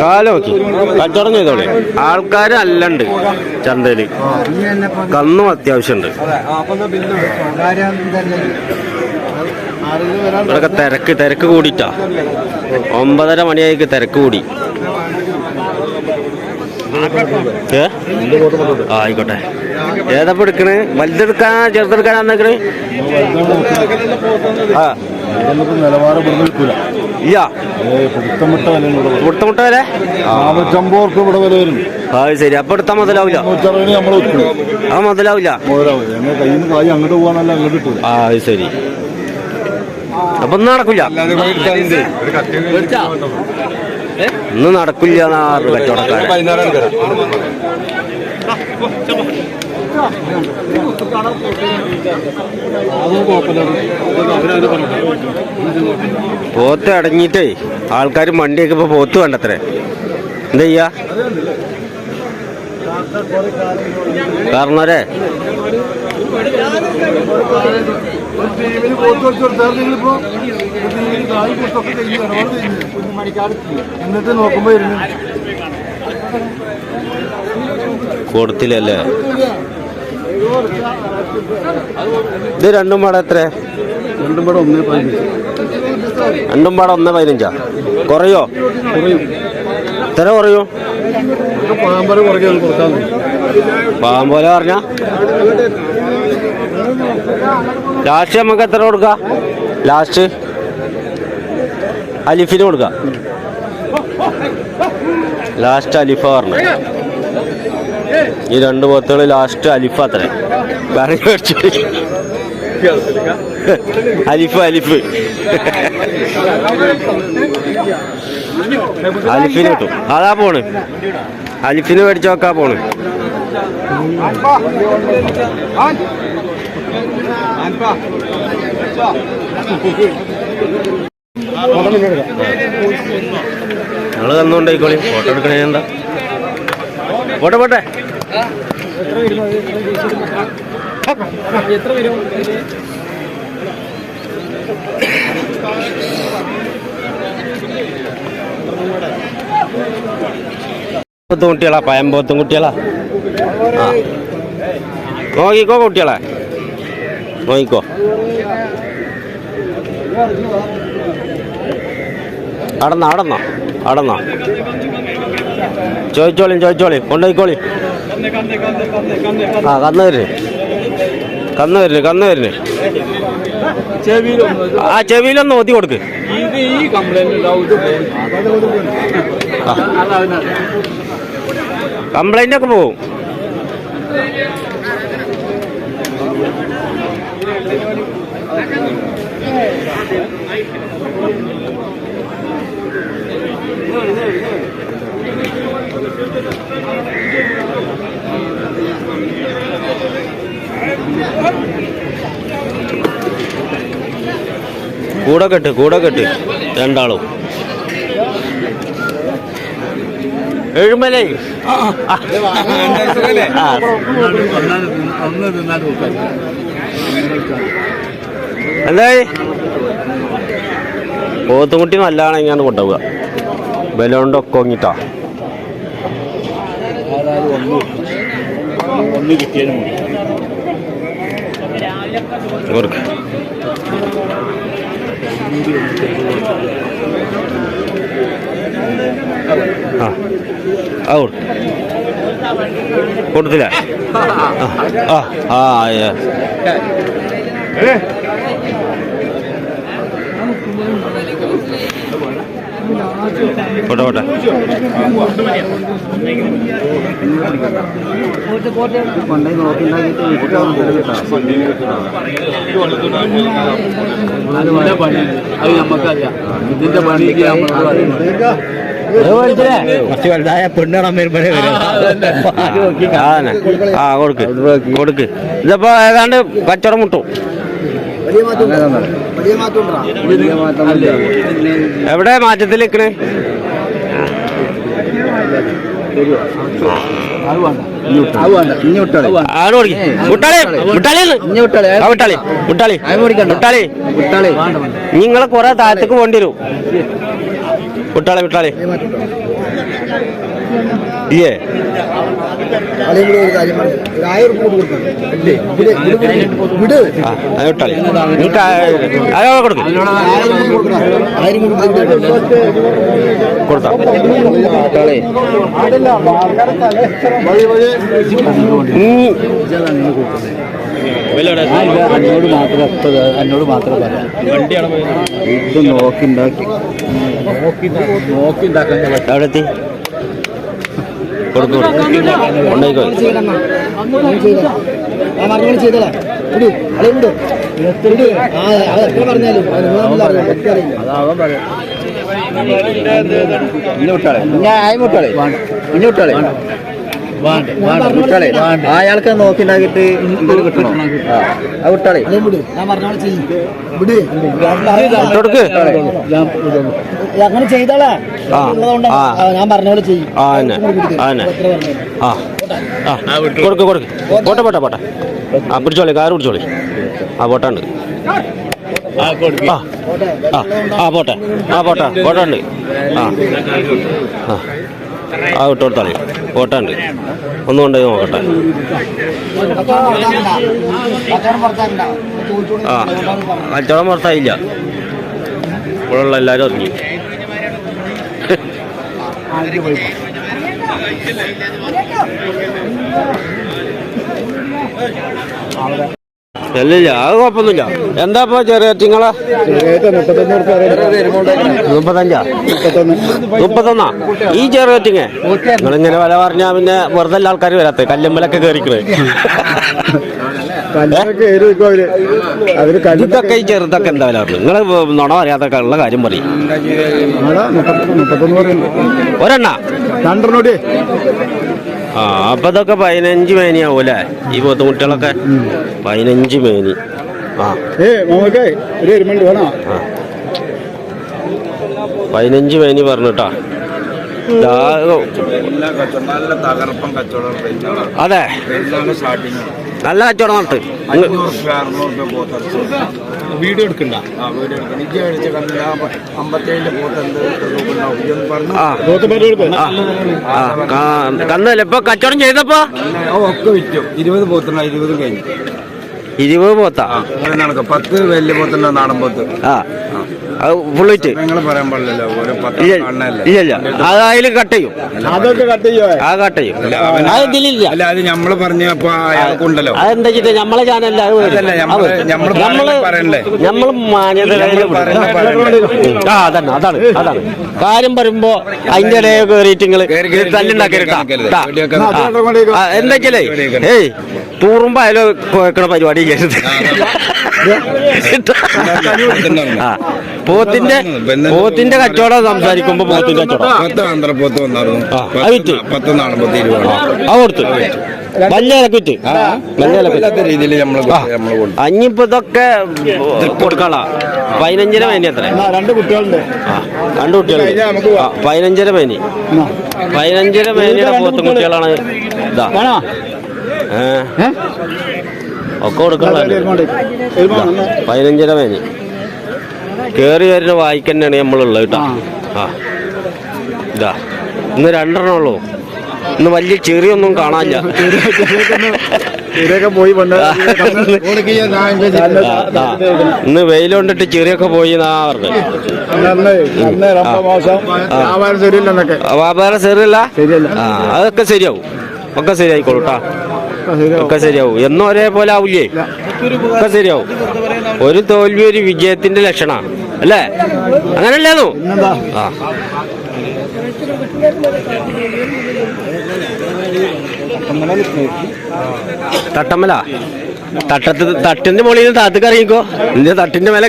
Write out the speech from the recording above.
കാൽ നോക്കി കച്ചവടം ചെയ്തോളെ ആൾക്കാർ ചന്തയിൽ. കന്നും അത്യാവശ്യമുണ്ട് ഇവിടെയൊക്കെ തിരക്ക് തിരക്ക് കൂടിയിട്ടാ ഒമ്പതര മണിയായിക്ക് തിരക്ക് കൂടി. ആയിക്കോട്ടെ. ഏതപ്പോ എടുക്കണേ? വലുതെടുക്കാനാ ചെറുതെടുക്കാനാ നിക്കണ് ആ നമുക്ക് നിലവാരം പിടുത്തമിട്ട നാനൂറ്റമ്പത് ഉറുപ്പ് ഇവിടെ വില വരും. ആ ശരി. അപ്പൊ എടുത്താൽ മുതലാവില്ല? നൂറ്ററുപതിന് നമ്മൾ വിൽക്കും. ആ മുതലാവില്ല? മുതലാവും ഞങ്ങൾ കയ്യിൽ നിന്ന് കായ് അങ്ങോട്ട് പോകാനല്ല അങ്ങോട്ട് കിട്ടൂല. ആ അത് ശരി. അപ്പൊ ഇന്ന് നടക്കില്ല ഇന്ന് നടക്കില്ല കച്ചവടക്കാരൻ പോത്ത് അടങ്ങിയിട്ടേ ആൾക്കാർ മണ്ടിയൊക്കെ ഇപ്പൊ പോത്ത് വേണ്ടത്രേ എന്താ ചെയ്യാ? കൊടുത്തില്ലല്ലേ? ഇത് രണ്ടും പാടെ എത്ര? രണ്ടും പാടെ ഒന്നേ പതിനഞ്ച്. രണ്ടും പാടെ ഒന്ന് പതിനഞ്ചാ? കുറയോ? എത്ര കുറയോ? പാമ്പര കൊടുക്കാൻ പാമ്പോലെ പറഞ്ഞ? ലാസ്റ്റ് നമുക്ക് എത്ര കൊടുക്കാം? ലാസ്റ്റ്? അലിഫിന് കൊടുക്കാം. ലാസ്റ്റ് അലിഫ പറഞ്ഞു. ഈ രണ്ട് പോത്തുകൾ ലാസ്റ്റ് അലിഫ അത്ര അലിഫ് അലിഫ്. അലിഫിന് കിട്ടും. അതാ പോണ്. അലിഫിന് മേടിച്ചു നോക്കാ പോണ്. ഞങ്ങൾ തന്നോണ്ടായിക്കോളി ഫോട്ടോ എടുക്കണേ എന്താ? പോട്ടെ പോട്ടെ. പോത്തും കുട്ടികളാ പയമ്പത്തും കുട്ടികളാ ആ നോക്കിക്കോ കുട്ടികളെ നോക്കിക്കോ അടന്നോ അടന്നോ അടന്നോ ചോദിച്ചോളി ചോദിച്ചോളി കൊണ്ടുപോയിക്കോളി ആ കന്ന് വരുന്നു കന്ന് വരുന്നു കന്ന് വരുന്നു ആ ചെവിയിലൊന്ന് ഒത്തി കൊടുക്ക്. കംപ്ലൈന്റ് ഒക്കെ പോവും. കൂടെ കെട്ട് കൂടെ കെട്ട്. രണ്ടാളും. എഴുമലേ. എന്തായി പോത്തുകുട്ടി നല്ലതാണെങ്കിലാണ് കൊണ്ടുപോവുക. ബലോണ്ട് ഒക്കെ ഒങ്ങിട്ടാ ഒന്ന് കിട്ടിയാലും മതി കൊടുക്ക ആ. കൊടുത്തില്ല. ആ ആ ആ. ഏ. പോട്ടെ പോട്ടെ. കൊണ്ടുപോയി വരുമ്പോഴേ വരും. ആ കൊടുക്ക്. കൊടുക്ക്. ഇതിപ്പോ ഏതാണ്ട് കച്ചവടം മുട്ടും. എവിടെ മാറ്റത്തിൽ നിൽക്കണേ അത് വേണ്ട. നിങ്ങളെ കുറെ താഴത്തേക്ക് പോണ്ടി വിട്ടാളെ വിട്ടാളെ ഇയേ വിട്ടാളി കൊടുക്കും ആയിരം എന്നോട് മാത്രം എന്നോട് മാത്രം പറയാം ഇത് നോക്കി ഉണ്ടാക്കി നോക്കി ഉണ്ടാക്കാൻ അവിടെ കൊടുത്തു വിട്ടാളെ. അയാൾക്ക് നോക്കി അത് വിട്ടാളെ അങ്ങനെ ചെയ്തോളാ. ഞാൻ പറഞ്ഞ പോലെ ചെയ്യും. കൊടുക്ക് കൊടുക്ക്. പോട്ടെ പോട്ടെ പോട്ടെ. ആ പിടിച്ചോളി കാറ് പിടിച്ചോളി. ആ പോട്ടാണ്ട്. ആ ആ ആ പോട്ടെ. ആ പോട്ടെ പോട്ടുണ്ട്. ആ. ആ. ആ വിട്ട് കൊടുത്താളി ഓട്ടാണ്ട്. ഒന്നും കൊണ്ടുപോയി നോക്കട്ടെ. ആ കച്ചവടം പുറത്തായില്ല. ഇവിടെയുള്ള എല്ലാവരും ഇറങ്ങി ഇല്ലില്ല അത് കുഴപ്പമൊന്നുമില്ല. എന്താ ഇപ്പൊ ചെറിയ തിങ്ങളാ മുപ്പത്തഞ്ചാ? മുപ്പത്തൊന്നാ? ഈ ചെറുകറ്റിങ്ങ നിങ്ങളിങ്ങനെ വില പറഞ്ഞാ പിന്നെ വെറുതെ എല്ലാ ആൾക്കാർ വരാത്ത കല്ലുമ്പലൊക്കെ കയറിക്കണേ ഇതൊക്കെ ഈ ചെറുതൊക്കെ എന്താ വില പറഞ്ഞു നിങ്ങൾ നുണ പറയാത്ത ഉള്ള കാര്യം പറയും. ഒരെണ്ണ? രണ്ടെണ്ണോടി ആ അപ്പൊ ഇതൊക്കെ പതിനഞ്ച് മേനിയാവൂലേ ഈ ബുദ്ധിമുട്ടുകളൊക്കെ പതിനഞ്ച് മേനി. ആ. പതിനഞ്ച് മേനി പറഞ്ഞിട്ടാ. അതെ നല്ല കച്ചവടം നടത്ത്. വീഡിയോ എടുക്കണ്ട? കന്നല്ലേ ഇപ്പൊ കച്ചവടം ചെയ്തപ്പോ? ഒക്കെ വിറ്റു. ഇരുപത് പോത്തുണ്ട ഇരുപതും കഴിഞ്ഞു. ഇരുപത് പോത്താ. പത്ത് വലിയ പോത്തുണ്ട നാടൻ പോത്ത്. ആ അത് ബുള്ളറ്റ് പറയാൻ പാടില്ലല്ലോ. ഓരോ പത്ത് ഇല്ല കാണണല്ലേ? ഇല്ല ഇല്ല. അത് കട്ട് ചെയ്യും. അതൊക്കെ കട്ട് ചെയ്യോ? ആ കട്ട് ചെയ്യും. അല്ല, അത് ഇതിലില്ല. അല്ല അത് നമ്മൾ പറഞ്ഞപ്പോ അയാൾക്കുണ്ടല്ലോ. അതെന്താ വെച്ചിട്ട് നമ്മളെ ചാനല്ല ഞമ്മൾ പറയണ്ടേ, ആ അതന്നെ അതാണ് അതാണ്. കാര്യം പറയുമ്പോ അതിന്റെ ഇടയിൽ കയറിയിട്ട് വെടിയൊക്കെ എന്താ ഏയ് തൂറുമ്പോ അതിലോ കേൾക്കണ പരിപാടി ചെയ്യരുത് ആ പോത്തിന്റെ പോത്തിന്റെ കച്ചവടം സംസാരിക്കുമ്പോ പോത്തിന്റെ കച്ചവടം. പത്ത് ആന്ധ്രപ്പോത്ത് വന്നായിരുന്നു. ആ, വിറ്റ്. ആ കൊടുത്തു. വലിയ രീതിയിൽ അഞ്ഞിപ്പോ ഇതൊക്കെ കൊടുക്കള. പതിനഞ്ചര മേനി അത്ര. രണ്ട് കുട്ടികളുണ്ട്. രണ്ട് കുട്ടികളുണ്ട്. പതിനഞ്ചര മേനി പതിനഞ്ചര മേനിയുടെ പോത്തും കുട്ടികളാണ് ഇതാ. ഒക്കെ കൊടുക്കാനുള്ള പതിനഞ്ചര മേന് കേറി വരുന്ന വായിക്കന്നെയാണ് നമ്മളുള്ളത് കേട്ടോ. ആ. ഇതാ. ഇന്ന് രണ്ടെണ്ണം ഉള്ളു. ഇന്ന് വലിയ ചെറിയൊന്നും കാണാനില്ല. പോയി ഇന്ന് വെയിൽ കൊണ്ടിട്ട് ചെറിയൊക്കെ പോയി വ്യാപാരം അതൊക്കെ ശരിയാവും. ഒക്കെ ശരിയായിക്കോളൂട്ടാ ഒക്കെ ശരിയാവും. എന്നും ഒരേപോലെ ആവില്ലേ? ഒക്കെ ശരിയാവും. ഒരു തോൽവി ഒരു വിജയത്തിന്റെ ലക്ഷണമാണ് അല്ലേ? അങ്ങനല്ലേന്നു? ആ. തട്ടമ്മല തട്ടത്ത് തട്ടിന്റെ മുകളിൽ നിന്ന് താത്തക്ക് ഇറങ്ങിക്കോ. നിന്റെ തട്ടിന്റെ മേലെ